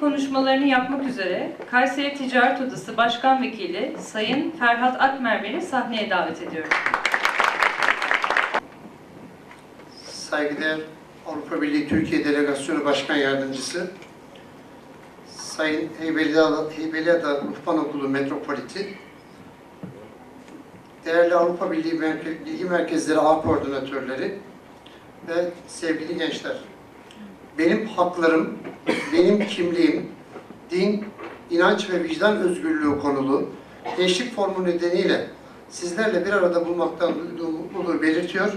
konuşmalarını yapmak üzere Kayseri Ticaret Odası Başkan Vekili Sayın Ferhat Akmermer'i sahneye davet ediyorum. Saygıdeğer Avrupa Birliği Türkiye Delegasyonu Başkan Yardımcısı, Sayın Heybeliada, Heybeliada Ruhban Okulu Metropoliti, değerli Avrupa Birliği Bilgi Merkezleri ağ koordinatörleri ve sevgili gençler. Benim haklarım, benim kimliğim, din, inanç ve vicdan özgürlüğü konulu gençlik formu nedeniyle sizlerle bir arada bulmaktan duyduğum mutluluğu belirtiyor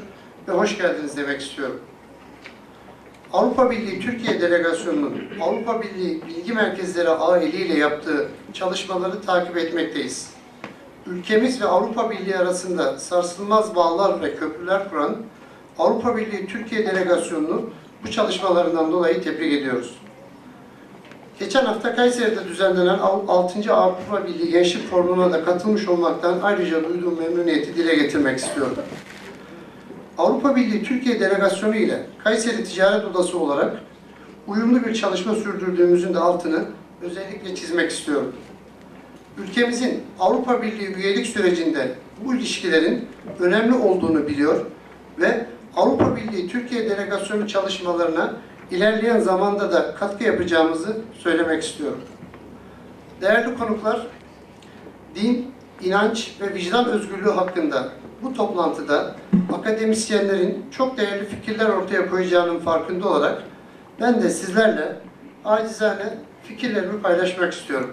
ve hoş geldiniz demek istiyorum. Avrupa Birliği Türkiye Delegasyonu'nun Avrupa Birliği Bilgi Merkezleri Ağı eliyle yaptığı çalışmaları takip etmekteyiz. Ülkemiz ve Avrupa Birliği arasında sarsılmaz bağlar ve köprüler kuran Avrupa Birliği Türkiye Delegasyonu'nu bu çalışmalarından dolayı tebrik ediyoruz. Geçen hafta Kayseri'de düzenlenen 6. Avrupa Birliği Gençlik Forumu'na da katılmış olmaktan ayrıca duyduğum memnuniyeti dile getirmek istiyorum. Avrupa Birliği Türkiye Delegasyonu ile Kayseri Ticaret Odası olarak uyumlu bir çalışma sürdürdüğümüzün de altını özellikle çizmek istiyorum. Ülkemizin Avrupa Birliği üyelik sürecinde bu ilişkilerin önemli olduğunu biliyor ve Avrupa Birliği Türkiye Delegasyonu çalışmalarına ilerleyen zamanda da katkı yapacağımızı söylemek istiyorum. Değerli konuklar, din, inanç ve vicdan özgürlüğü hakkında bu toplantıda akademisyenlerin çok değerli fikirler ortaya koyacağının farkında olarak ben de sizlerle acizane fikirlerimi paylaşmak istiyorum.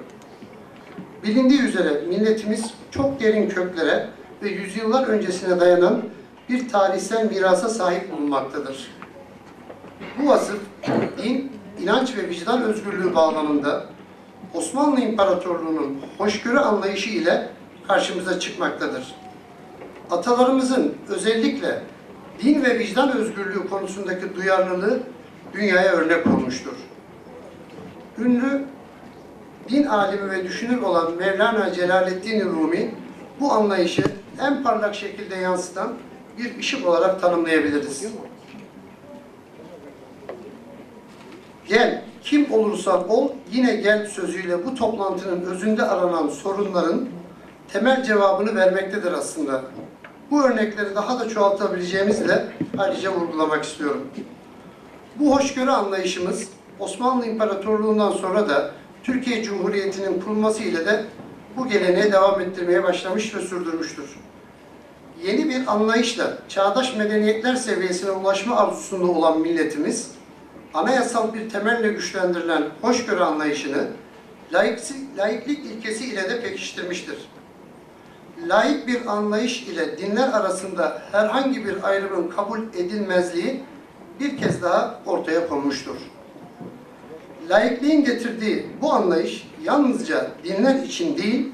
Bilindiği üzere milletimiz çok derin köklere ve yüzyıllar öncesine dayanan bir tarihsel mirasa sahip bulunmaktadır. Bu vasıf din, inanç ve vicdan özgürlüğü bağlamında Osmanlı İmparatorluğu'nun hoşgörü anlayışı ile karşımıza çıkmaktadır. Atalarımızın özellikle din ve vicdan özgürlüğü konusundaki duyarlılığı dünyaya örnek olmuştur. Ünlü din alimi ve düşünür olan Mevlana Celaleddin Rumi bu anlayışı en parlak şekilde yansıtan bir ışık olarak tanımlayabiliriz. Gel, kim olursan ol, yine gel sözüyle bu toplantının özünde aranan sorunların temel cevabını vermektedir aslında. Bu örnekleri daha da çoğaltabileceğimizi ayrıca vurgulamak istiyorum. Bu hoşgörü anlayışımız Osmanlı İmparatorluğu'ndan sonra da Türkiye Cumhuriyeti'nin kurulması ile de bu geleneği devam ettirmeye başlamış ve sürdürmüştür. Yeni bir anlayışla çağdaş medeniyetler seviyesine ulaşma arzusunda olan milletimiz, anayasal bir temelle güçlendirilen hoşgörü anlayışını laiklik ilkesi ile de pekiştirmiştir. Laik bir anlayış ile dinler arasında herhangi bir ayrımın kabul edilmezliği bir kez daha ortaya konmuştur. Laikliğin getirdiği bu anlayış yalnızca dinler için değil,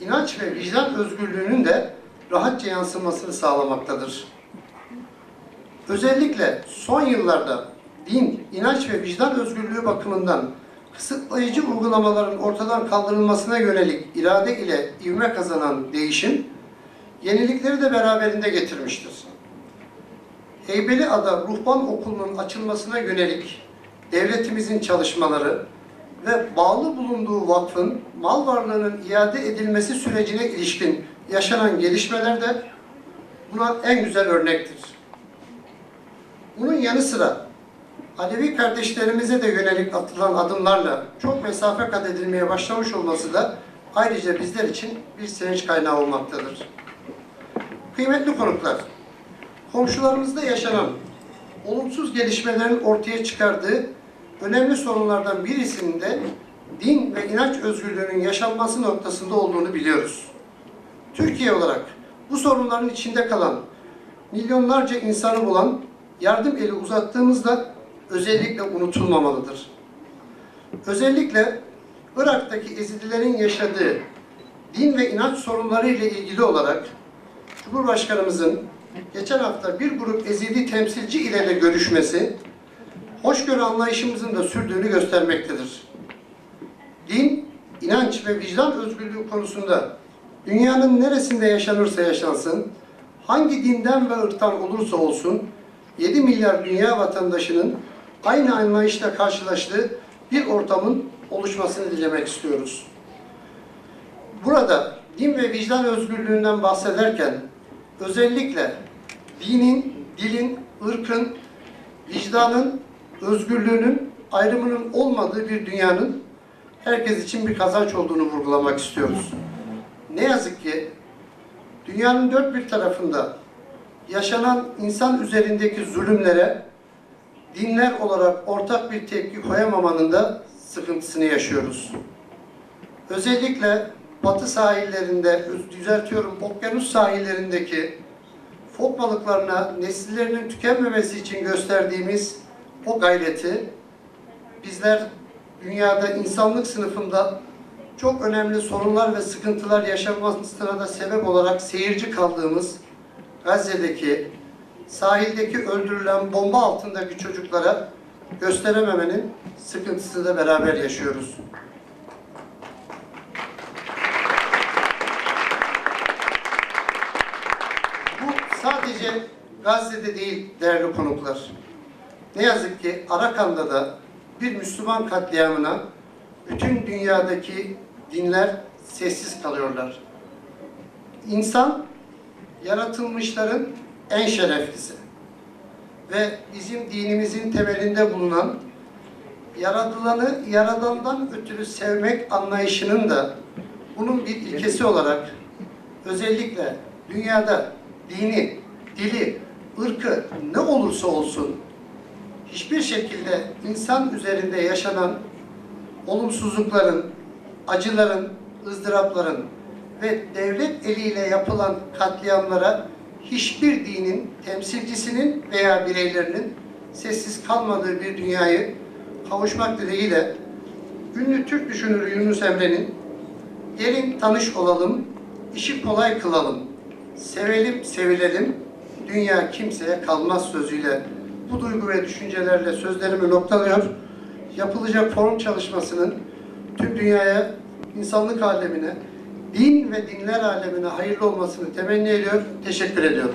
inanç ve vicdan özgürlüğünün de rahatça yansımasını sağlamaktadır. Özellikle son yıllarda din, inanç ve vicdan özgürlüğü bakımından kısıtlayıcı uygulamaların ortadan kaldırılmasına yönelik irade ile ivme kazanan değişim, yenilikleri de beraberinde getirmiştir. Heybeliada Ruhban Okulu'nun açılmasına yönelik devletimizin çalışmaları ve bağlı bulunduğu vakfın mal varlığının iade edilmesi sürecine ilişkin yaşanan gelişmeler de buna en güzel örnektir. Bunun yanı sıra Alevi kardeşlerimize de yönelik atılan adımlarla çok mesafe kat edilmeye başlamış olması da ayrıca bizler için bir sevinç kaynağı olmaktadır. Kıymetli konuklar, komşularımızda yaşanan olumsuz gelişmelerin ortaya çıkardığı önemli sorunlardan birisinin de din ve inanç özgürlüğünün yaşanması noktasında olduğunu biliyoruz. Türkiye olarak bu sorunların içinde kalan milyonlarca insanı bulan yardım eli uzattığımızda özellikle unutulmamalıdır. Özellikle Irak'taki Ezidilerin yaşadığı din ve inanç sorunları ile ilgili olarak Cumhurbaşkanımızın geçen hafta bir grup Ezidi temsilci ile de görüşmesi hoşgörü anlayışımızın da sürdüğünü göstermektedir. Din, inanç ve vicdan özgürlüğü konusunda dünyanın neresinde yaşanırsa yaşansın, hangi dinden ve ırktan olursa olsun 7 milyar dünya vatandaşının aynı anlayışla karşılaştığı bir ortamın oluşmasını dilemek istiyoruz. Burada din ve vicdan özgürlüğünden bahsederken özellikle dinin, dilin, ırkın, vicdanın, özgürlüğünün ayrımının olmadığı bir dünyanın herkes için bir kazanç olduğunu vurgulamak istiyoruz. Ne yazık ki dünyanın dört bir tarafında yaşanan insan üzerindeki zulümlere dinler olarak ortak bir tepki koyamamanın da sıkıntısını yaşıyoruz. Özellikle batı sahillerinde, düzeltiyorum okyanus sahillerindeki fok balıklarına nesillerinin tükenmemesi için gösterdiğimiz o gayreti bizler dünyada insanlık sınıfında çok önemli sorunlar ve sıkıntılar yaşanmasına da sebep olarak seyirci kaldığımız Gazze'deki sahildeki öldürülen bomba altındaki çocuklara gösterememenin sıkıntısını da beraber yaşıyoruz. Bu sadece Gazze'de değil değerli konuklar. Ne yazık ki Arakan'da da bir Müslüman katliamına bütün dünyadaki dinler sessiz kalıyorlar. İnsan yaratılmışların en şereflisi. Ve bizim dinimizin temelinde bulunan yaratılanı yaradandan ötürü sevmek anlayışının da bunun bir ilkesi olarak özellikle dünyada dini, dili, ırkı ne olursa olsun hiçbir şekilde insan üzerinde yaşanan olumsuzlukların, acıların, ızdırapların ve devlet eliyle yapılan katliamlara hiçbir dinin temsilcisinin veya bireylerinin sessiz kalmadığı bir dünyayı kavuşmak dileğiyle ünlü Türk düşünürü Yunus Emre'nin gelin tanış olalım, işi kolay kılalım, sevelim sevilelim, dünya kimseye kalmaz sözüyle bu duygu ve düşüncelerle sözlerimi noktalıyor. Yapılacak forum çalışmasının tüm dünyaya, insanlık alemine, din ve dinler alemine hayırlı olmasını temenni ediyor. Teşekkür ediyorum.